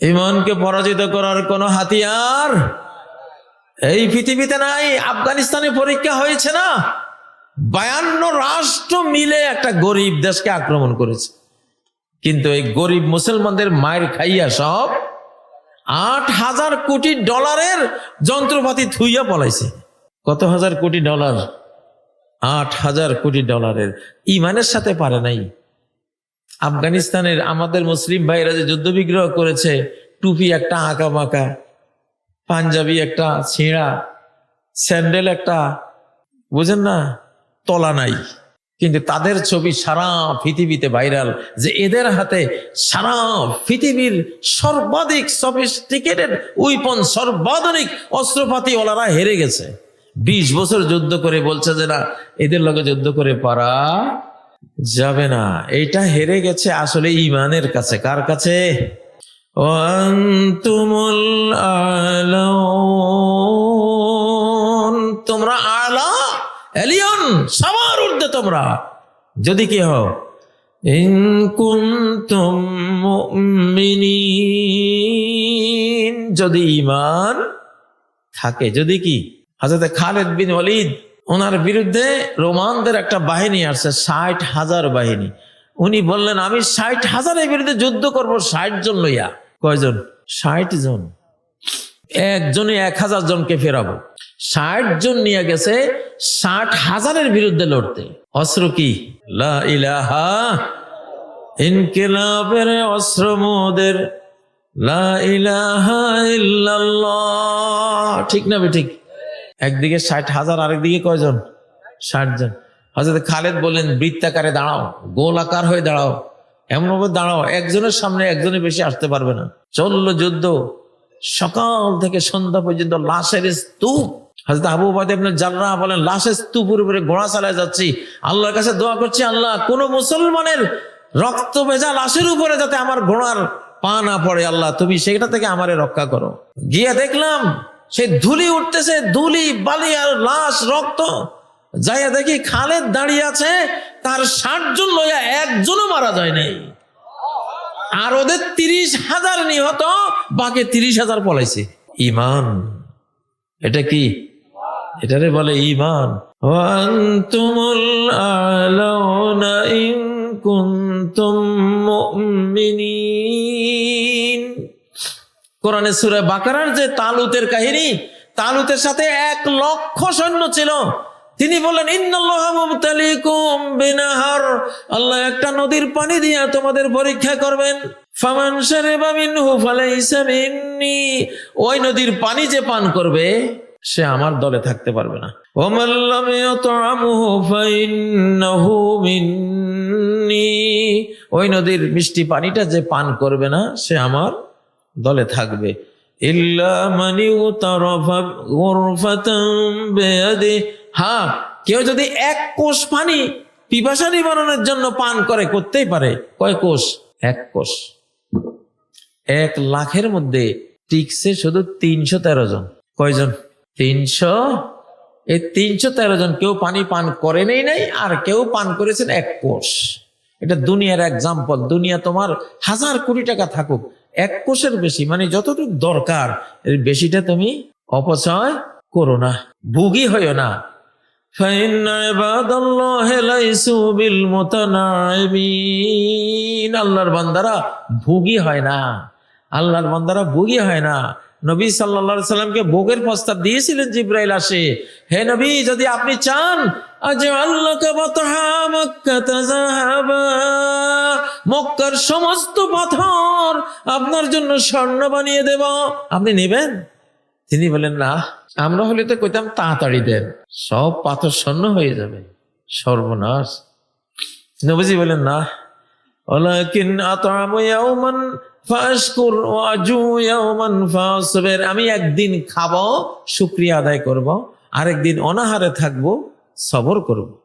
ইমানকে পরাজিত করার কোন হাতিয়ার এই পৃথিবীতে নাই, আফগানিস্তানে পরীক্ষা হয়েছে না। বায়ান্ন রাষ্ট্র মিলে একটা গরিব দেশকে আক্রমণ করেছে। কিন্তু এই গরিব মুসলমানদের মায়ের খাইয়া সব আট হাজার কোটি ডলারের যন্ত্রপাতি থুইয়া পলাইছে। কত হাজার কোটি ডলার? আট হাজার কোটি ডলারের। ইমানের সাথে পারে নাই। আফগানিস্তানের আমাদের মুসলিম ভাইরা যে যুদ্ধ বিগ্রহ করেছে, টুপি একটা, আঁকা বাঁকা, পাঞ্জাবি একটা, ছিঁড়া, স্যান্ডেল একটা, বুঝেন না, তলা নাই। কিন্তু তাদের ছবি সারা পৃথিবীতে ভাইরাল, যে এদের হাতে সারা পৃথিবীর সর্বাধিক সফিস্টিকেটেড উইপন, সর্বাধুনিক অস্ত্রপাতি ওনারা হেরে গেছে। বিশ বছর যুদ্ধ করে বলছে যে না, এদের লগে যুদ্ধ করে পারা যাবে না। এটা হেরে গেছে আসলে ইমানের কাছে। কার কাছে? তোমরা আলা, এলিয়ন, সবার ঊর্ধ্বে তোমরা। যদি কি হও। যদি ইমান থাকে, যদি কি? হাজরতে খালেদ বিন ওয়ালিদ ওনার বিরুদ্ধে রোমানদের একটা বাহিনী আসছে, ষাট হাজার বাহিনী। উনি বললেন, আমি ষাট হাজারের বিরুদ্ধে যুদ্ধ করব, ষাট জন লইয়া। কয়জন? ষাট জন। একজনে এক হাজার জনকে ফেরাবো। ষাট জন নিয়ে গেছে ষাট হাজারের বিরুদ্ধে লড়তে। অস্ত্র কি? লা ইলাহা ইনকিলাবের অস্ত্র মোদের। ঠিক না বে ঠিক? একদিকে ষাট হাজার, আরেকদিকে কয়জন? ষাট জন। হজরত খালেদ বললেন, বৃত্তাকারে দাঁড়াও গোল আকার হয়ে দাঁড়াও। এমন ভাবে দাঁড়াও, একজনের সামনে একজনের বেশি আসতে পারবে না। চলল যুদ্ধ। সকাল থেকে সন্ধ্যা পর্যন্ত লাশের স্তূপ। হাজরত আবু বাদেবনে জানরা বলেন, লাশের স্তূপের উপরে ঘোড়া চালায় যাচ্ছি। আল্লাহর কাছে দোয়া করছি, আল্লাহ, কোন মুসলমানের রক্ত ভেজা লাশের উপরে যাতে আমার ঘোড়ার পা না পড়ে, আল্লাহ, তুমি সেটা থেকে আমারে রক্ষা করো। গিয়ে দেখলাম সে ধুলি উঠতেছে, ধুলি, বালি আর লাশ, রক্ত। যাইয়া দেখি খালেদ দাঁড়িয়ে আছে, তার ষাট জন লইয়া একজনও মারা যায় নাই। আর ওদের তিরিশ হাজার নিহত, বাকি তিরিশ হাজার পলাইছে। ইমান এটা কি? এটারে বলে ইমান ওয়ান্তুমুল আলাউনা ইন কোরআনে সুরে বাকারার যে তালুতের কাহিনী, তালুতের সাথে এক লক্ষ সৈন্য ছিল। তিনি বললেন বিনাহার। আল্লাহ একটা নদীর পানি দিয়া তোমাদের পরীক্ষা করবেন। ওই নদীর পানি যে পান করবে, সে আমার দলে থাকতে পারবে না। ওই নদীর মিষ্টি পানিটা যে পান করবে না, সে আমার দলে থাকবে। হ্যাঁ কেউ যদি এক কোষ পানি পিপাসা নিবারণের জন্য পান করে, করতেই পারে। কয় কোষ? এক কোষ। এক লাখের মধ্যে টিকছে শুধু তিনশো তেরো জন। কয়জন? তিনশো? এই তিনশো তেরো জন কেউ পানি পান করেনই নাই, আর কেউ পান করেছেন এক কোষ। এটা দুনিয়ার এক্সাম্পল দুনিয়া তোমার হাজার কোটি টাকা থাকুক। এক কোষের বেশি মানে যতটুকু দরকার, এর বেশিটা তুমি অপচয় করো না, ভুগি হইও না। আল্লাহর বান্দারা ভুগি হয় না, আল্লাহর বান্দারা ভুগি হয় না। নবী সাল্লা সাল্লামকে ভোগের প্রস্তাব দিয়েছিলেন জিব্রাইল আসে, হে নবী, যদি আপনি চান মক্কার সমস্ত পাথর আপনার জন্য স্বর্ণ বানিয়ে দেব। আপনি নেবেন? তিনি বলেন, না, আমরা হলে তো কইতাম তাড়াতাড়ি দেন। সব পাথর স্বর্ণ হয়ে যাবে, সর্বনাশ। নবীজি বলেন, না আমি একদিন খাব, শুকরিয়া আদায় করব, আরেকদিন অনাহারে থাকব। সবর করব